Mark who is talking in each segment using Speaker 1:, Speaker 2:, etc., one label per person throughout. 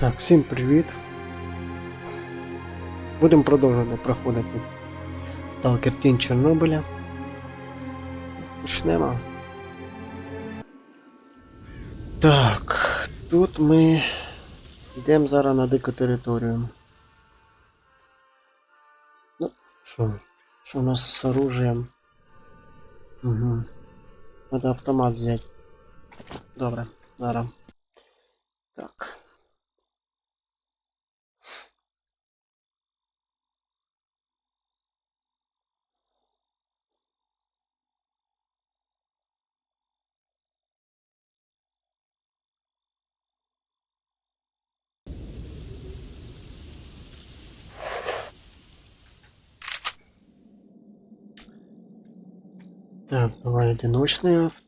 Speaker 1: Так, всім привіт. Будемо продовжувати проходити Stalker Тінь Чорнобиля. Почнемо. Так, тут ми йдемо зараз на дику територію. Ну, що? Що у нас з оружием? Угу. Надо автомат взяти. Добре, зараз. Так. Так, давай одиночний авто.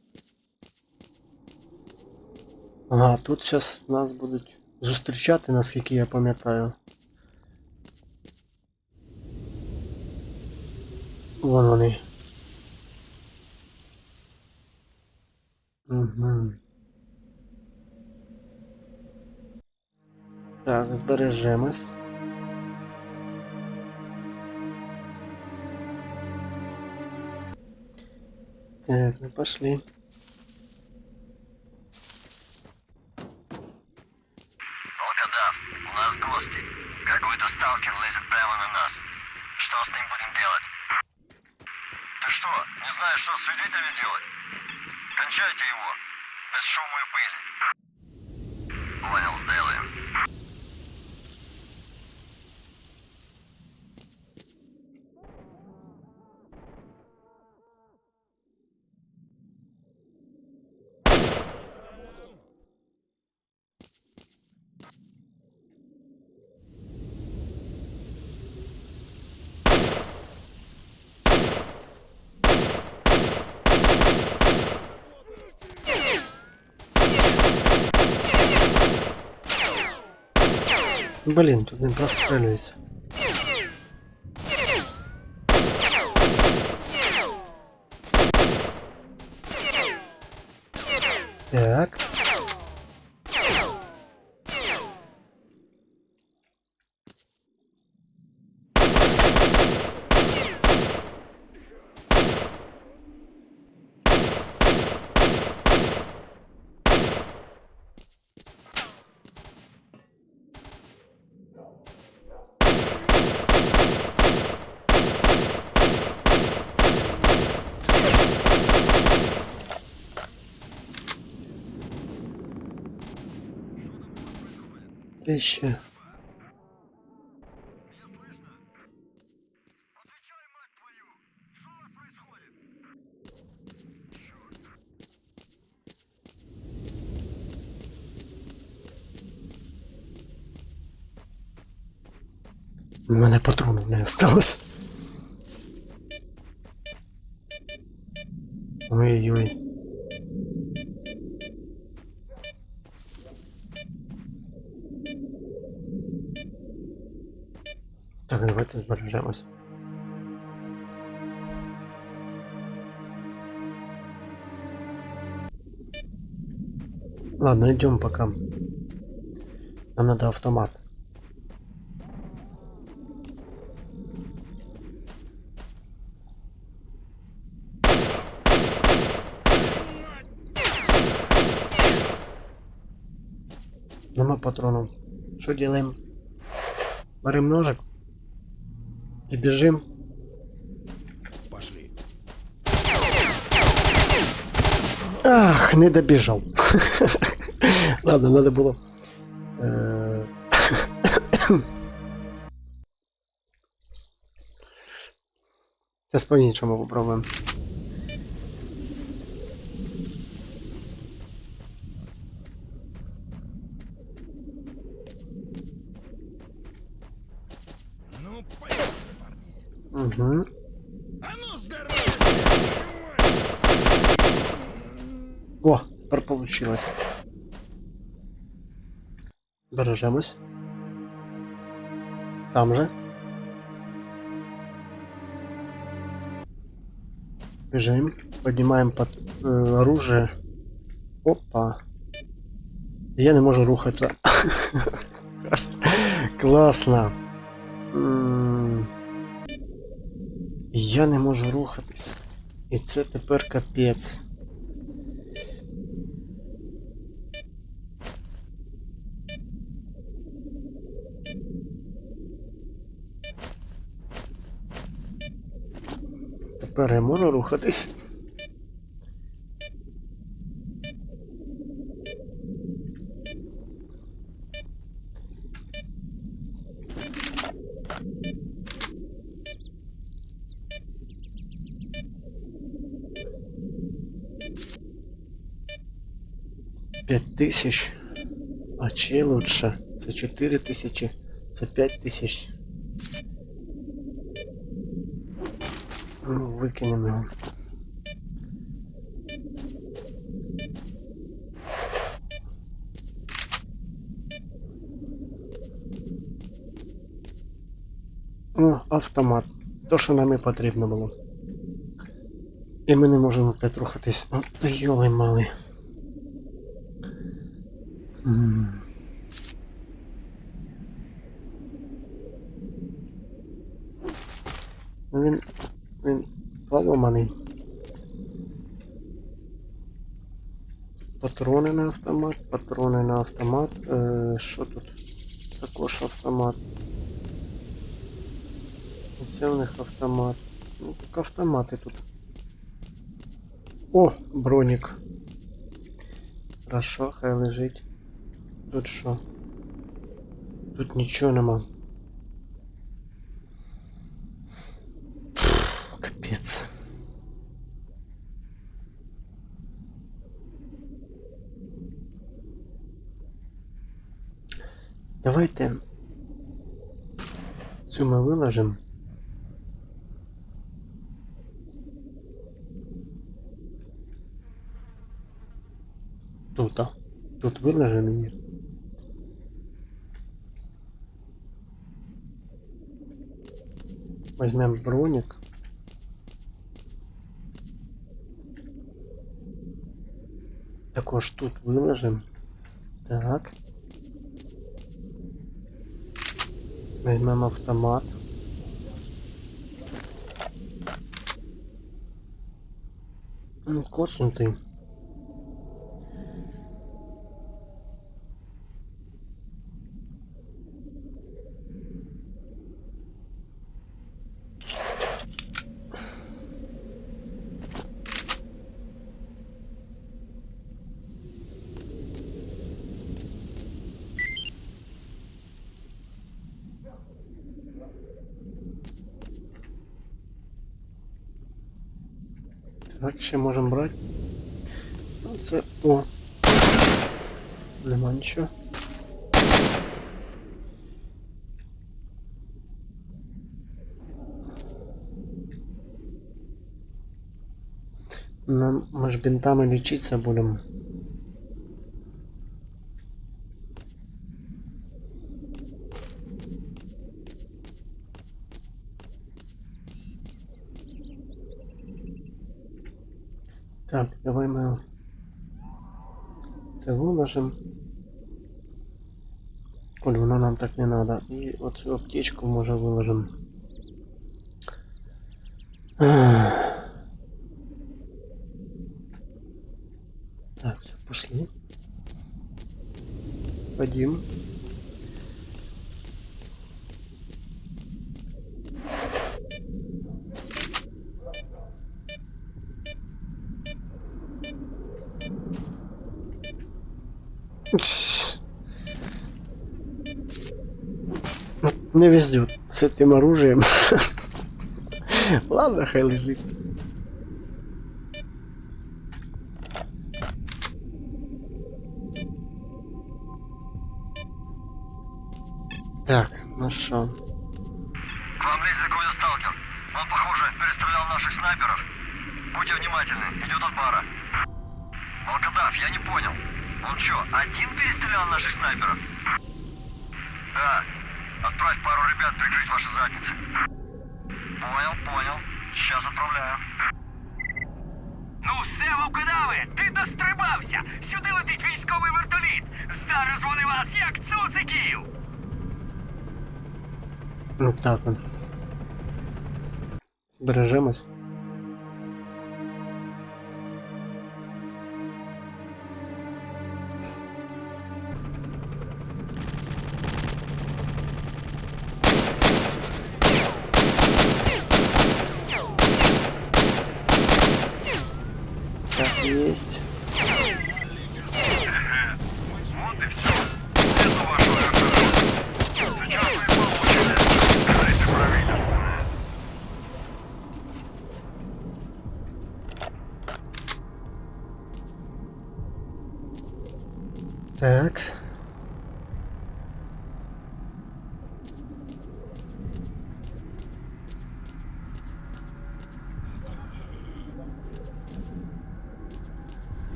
Speaker 1: Ага, тут зараз нас будуть зустрічати, наскільки я пам'ятаю. Вон вони. Угу. Так, збережемось. Так, ну пошли. Блін, тут не прострелюється. Де ще? У мене патронів не осталось. Ой-ой. Давайте збережемось. Ладно, идем пока. Нам надо автомат. Нема патронов. Что делаем? Берем ножик и бежим.
Speaker 2: Пошли.
Speaker 1: Ах, не добежал. Ладно, надо было. э, Сейчас
Speaker 2: поменьше мы попробуем.
Speaker 1: О, тепер получилось. Бережемось. Там же. Бежим. Поднимаем под э, оружие. Опа. Я не можу рухатися. Класно. М, Я не можу рухатись. І це тепер капець. Тепер я можу рухатись. П'ять тисяч. А ще лучше. Це чотири тисячі. Це п'ять тисяч. Ну, викинемо його. О, автомат. То, що нам і потрібно було. І ми не можемо опять рухатись. О, йоли мали. М. поломаний. Патрони на автомат, патрони на автомат. Е, що тут? Також автомат. Це в них автомат. Ну, так автомати тут. О, бронік. Хорошо, хай лежить. Тут що? Тут нічого нема. Капець. Давайте цю ми виложимо. Тут, а? Тут виложимо її. Возьмем броник. Також тут виложимо. Так. Візьмемо автомат. Коцнутий. Так, ще можемо брати. Ну, це. О. Нема нічого. Нам ми ж бинтами лічитися будемо. Так, давай ми це виложимо. Коль воно нам так не надо. І оцю аптечку може виложимо. Ах. Так, все, пошли. Тш. Не везет с этим оружием. Ладно, хай лежит. Так, ну что?
Speaker 3: К вам лезет какой-то сталкер. Он, похоже, перестрелял наших снайперов. Будьте внимательны, идет от бара. Волкодав, я не понял. Он что, один перестрелял наших снайперов? Да. Отправь пару ребят прикрыть ваши задницы. Понял, понял. Сейчас отправляю.
Speaker 4: Ну все, вовкодави, ти дострибався! Сюди летить військовий вертоліт! Зараз вони вас як цуциків!
Speaker 1: Ну так он. Збережемось.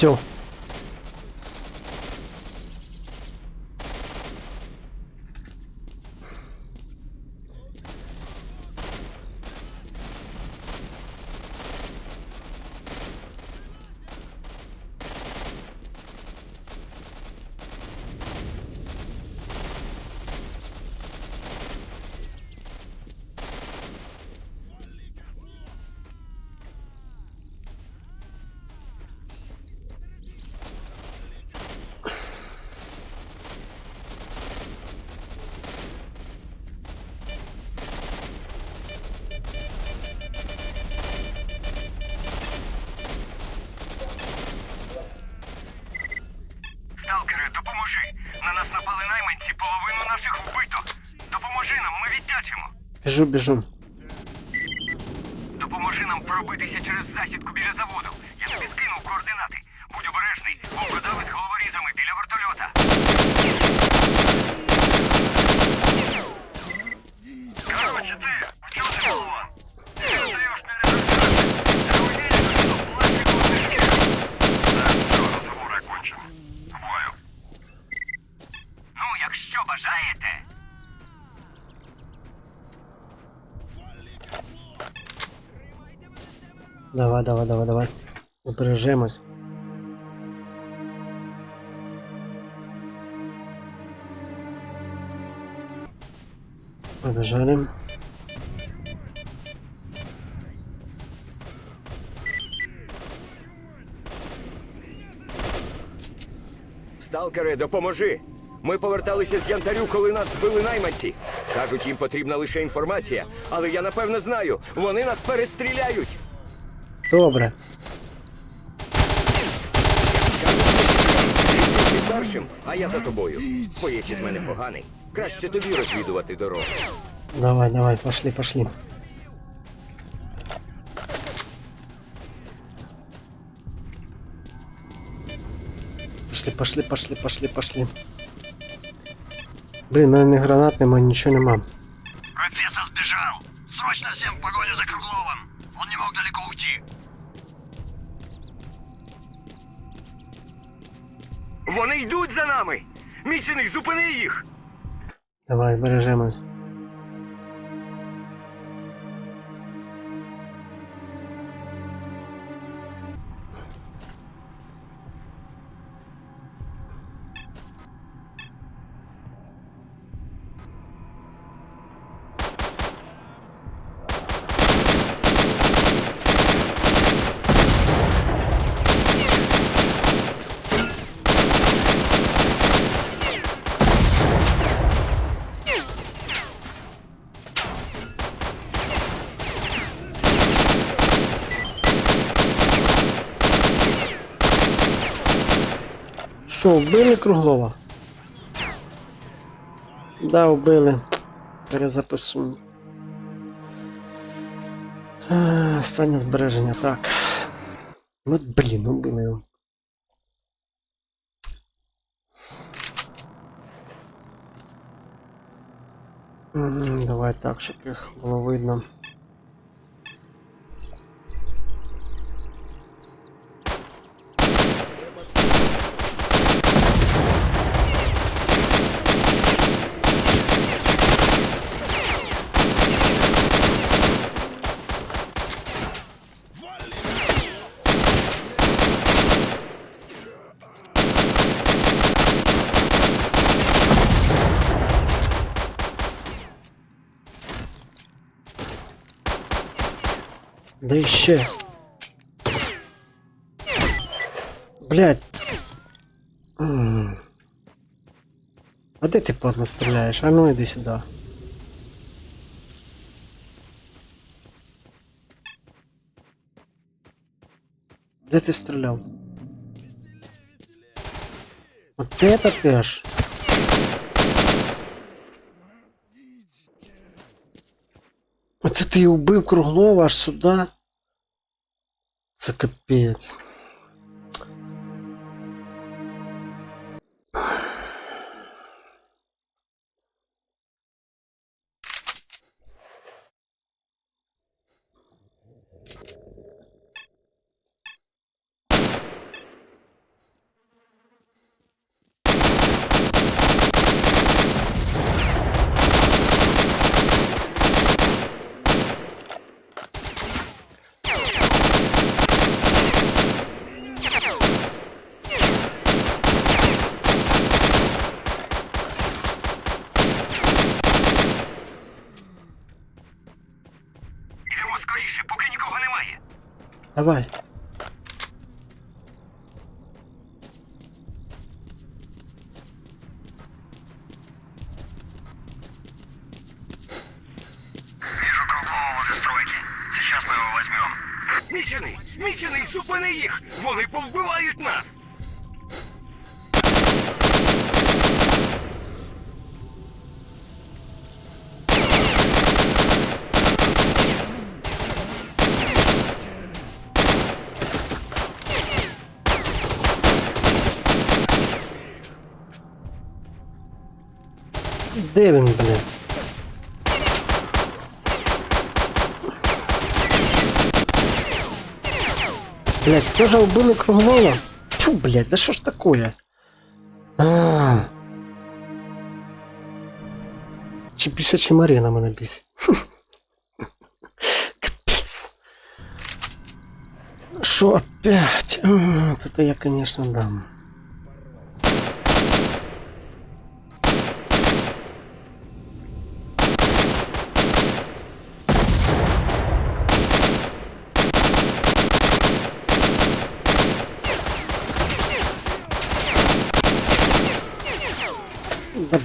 Speaker 4: Все. Сталкере, допоможи. На нас напали найманці, половину наших вбито. Допоможи нам, ми віддячимо.
Speaker 1: Біжу, біжу. Збережемось. Побежали.
Speaker 5: Сталкере, допоможи! Ми поверталися з янтарю, коли нас збили найманці. Кажуть, їм потрібна лише інформація, але я напевно знаю, вони нас перестріляють.
Speaker 1: Добре.
Speaker 5: Кажуть, ти першим, а я за тобою. Боєць із мене поганий. Краще тобі розвідувати дорогу.
Speaker 1: Давай, давай, пошли, пошли. Пошли, пошли, пошли, пошли, пошли. Блин, у мене ні гранат нема, нічого нема.
Speaker 3: Профессор сбежал. Срочно всем в погоню за Кругловым.
Speaker 4: Вони йдуть за нами! Мічених, зупини їх!
Speaker 1: Давай, бережемось. Що, вбили круглого. Да, вбили. Перезаписую. Е, останнє збереження, так. От, блін, убили його. Давай так, щоб їх було видно. Да іще. Блять. М. А де ти падла стріляєш? А ну іди сюди. Де ти стріляв? От это теж. Оце ти убив Круглова аж сюди. Це капець.
Speaker 4: Йдемо скоріше, поки нікого немає.
Speaker 1: Давай. Тоже убили Круглова? Фу, блять, да что ж такое? А. Чи більше, чи Марина мене бісить. Капець. Що опять? А, это я, конечно, дам.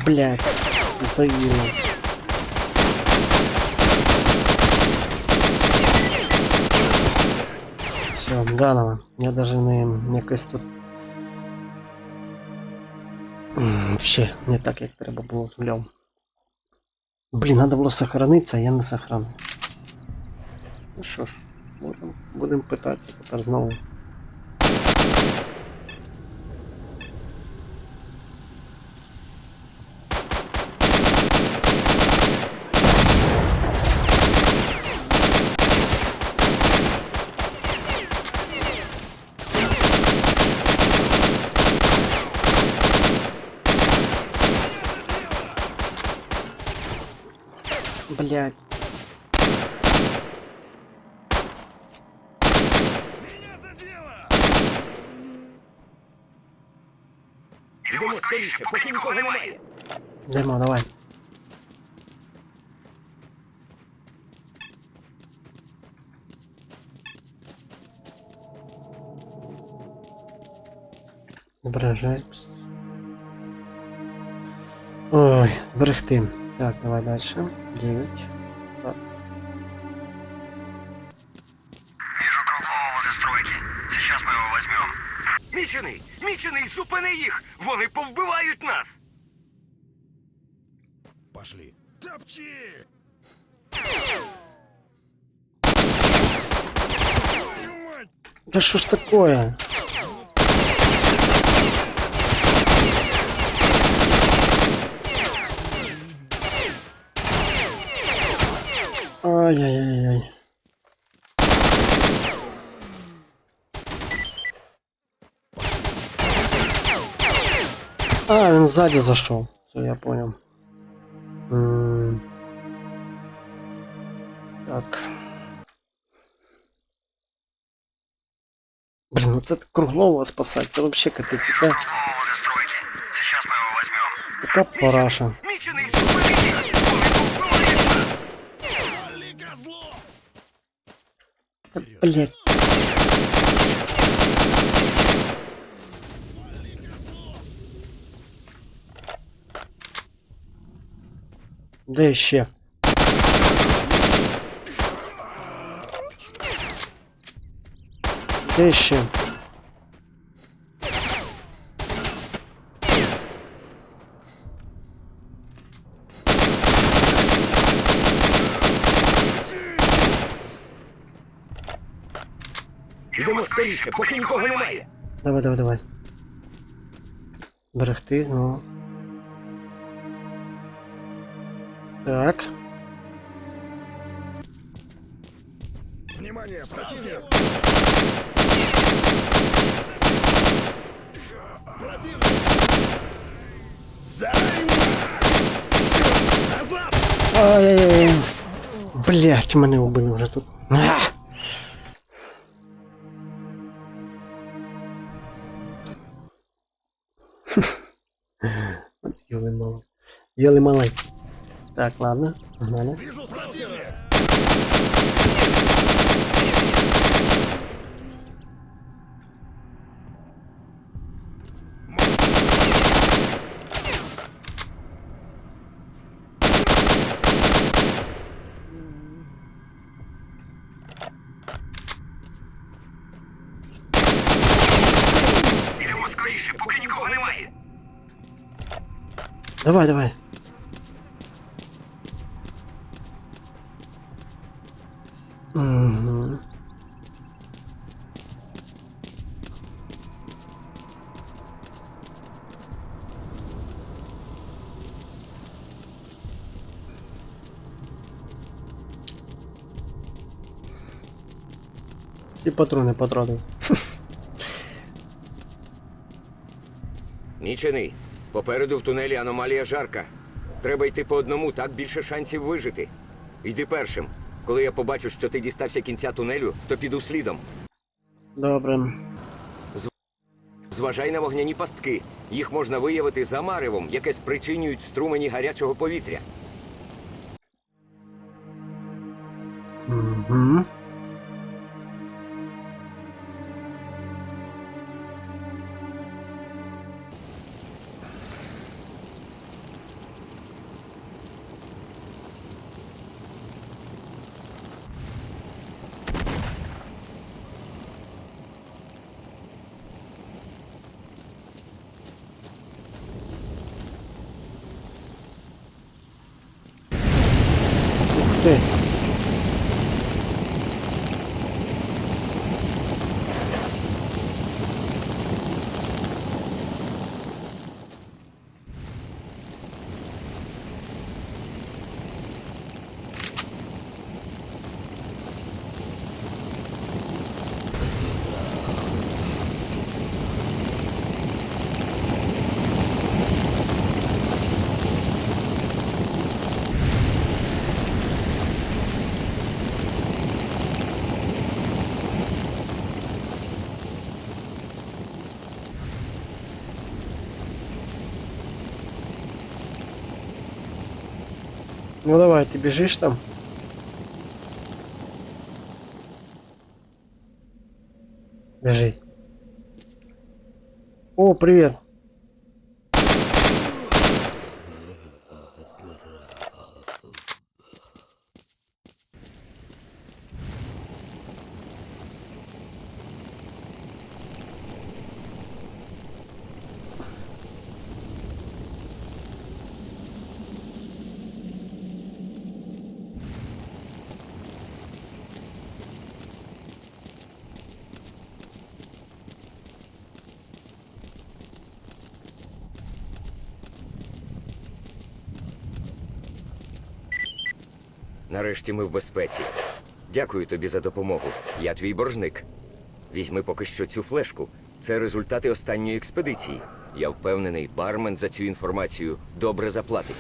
Speaker 1: Да блядь, заїло. Все, Данова. Я даже не якось тут. Вообще, не так, як треба було з нулем. Блін, надо було сохранитися, а я не сохранив. Ну що ж, будемо будем питатися тепер знову. Блядь.
Speaker 2: Меня задело!
Speaker 5: Йдемо скоріше, поки нікого немає.
Speaker 1: Йдемо, давай. Збережаємось. Ой, зберегти. Так, давай дальше. 9. Так.
Speaker 3: Вижу круглого возле стройки. Сейчас мы его возьмем.
Speaker 4: Мічений! Мічений, зупини їх! Вони повбивають нас!
Speaker 2: Пошли. Топчи!
Speaker 1: Да что ж такое? Ай-яй-яй-яй. А, він сзади зайшов. Все, я понял. М. Так. Блин, ну це круглого спасать, це вообще капець. Така,
Speaker 3: Голову застройки. Сейчас мы его возьмем.
Speaker 1: така параша.
Speaker 4: Мічений супервізор!
Speaker 2: Вали, козлов!
Speaker 1: Та, Блять. Де ще? Де ще?
Speaker 5: Йдемо скоріше, поки нікого немає.
Speaker 1: Давай, давай, давай. Берегти знову. Так.
Speaker 2: Внимание, противник!
Speaker 1: Ай-яй-яй. Блять, мене убили вже тут. А! От йоли мало. Йоли малай. Так, ладно, погнали. Давай, давай. Угу. Всі патрони потратив.
Speaker 5: Нічений. Попереду в тунелі аномалія жарка. Треба йти по одному, так більше шансів вижити. Йди першим. Коли я побачу, що ти дістався кінця тунелю, то піду слідом.
Speaker 1: Добре.
Speaker 5: Зважай на вогняні пастки. Їх можна виявити за маревом, яке спричинюють струмені гарячого повітря.
Speaker 1: Угу. Ну давай, ты бежишь там? Бежи. О, привет.
Speaker 5: Нарешті ми в безпеці. Дякую тобі за допомогу. Я твій боржник. Візьми поки що цю флешку. Це результати останньої експедиції. Я впевнений, бармен за цю інформацію добре заплатить.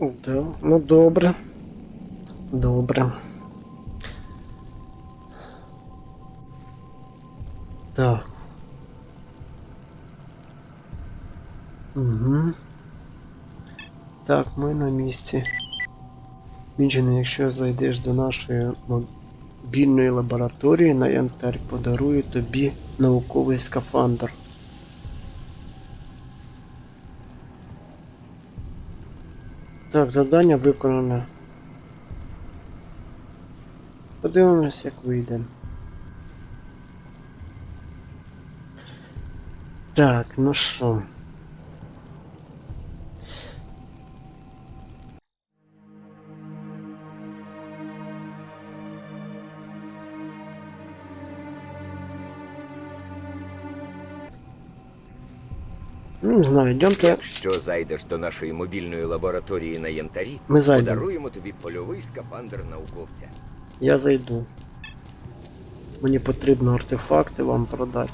Speaker 1: Да, ну добре. Добре. Так. Угу. Так, ми на місці. Мічений, якщо зайдеш до нашої мобільної лабораторії на янтарь, подарую тобі науковий скафандр. Так, завдання виконане. Подивимось, як вийде. Так, ну що. Не знаю, йдемте.
Speaker 5: Якщо зайдеш до нашої мобільної лабораторії на янтарі,
Speaker 1: Ми зайдемо.
Speaker 5: подаруємо тобі польовий скафандр науковця.
Speaker 1: Я зайду. Мені потрібно артефакти вам продати.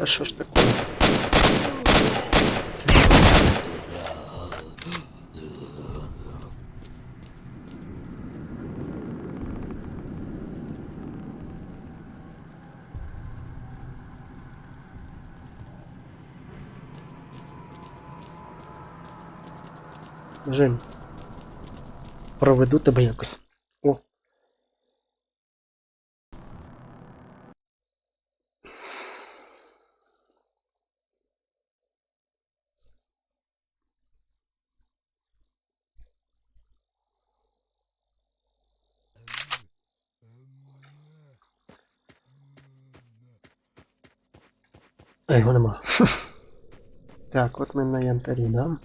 Speaker 1: А що ж таке? Жень. Проведу тебе якось. О. А його нема. Так, от ми на янтарі, да?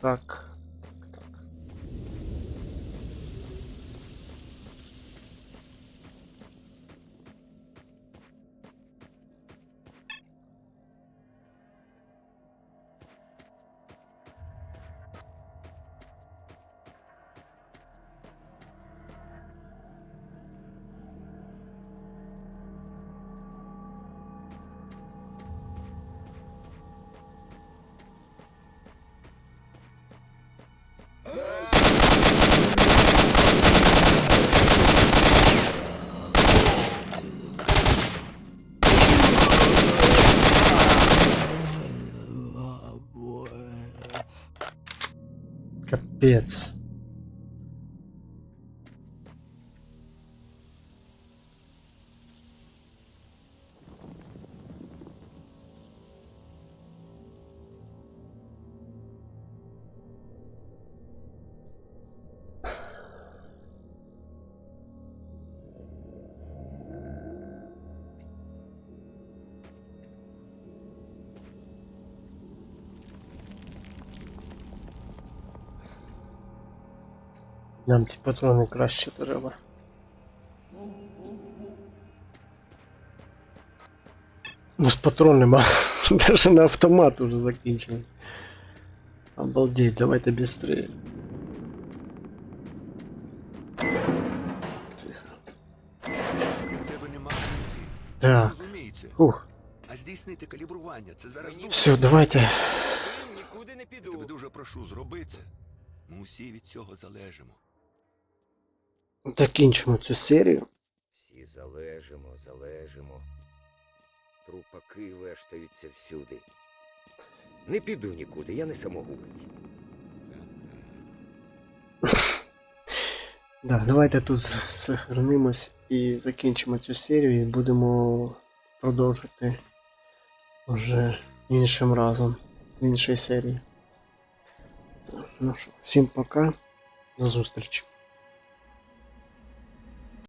Speaker 1: Так. Bits. Нам ці патрони краще треба. Ну, з патрон нема. Даже на автомат уже закінчилось. Обалдеть, давайте быстрее. Так. Ух,
Speaker 2: А здійснити калібрування це зараз дуже.
Speaker 1: все, давайте.
Speaker 5: Нікуди не
Speaker 2: Я тебе дуже прошу, зроби це. Ми усі від цього залежимо.
Speaker 1: Закінчимо цю серію.
Speaker 5: Всі залежимо, залежимо. Трупаки вештаються всюди. Не піду нікуди, я не самогубець.
Speaker 1: Да, давайте тут сохранимось і закінчимо цю серію і будемо продовжити вже іншим разом, в іншій серії. Ну що, всім пока, до зустрічі.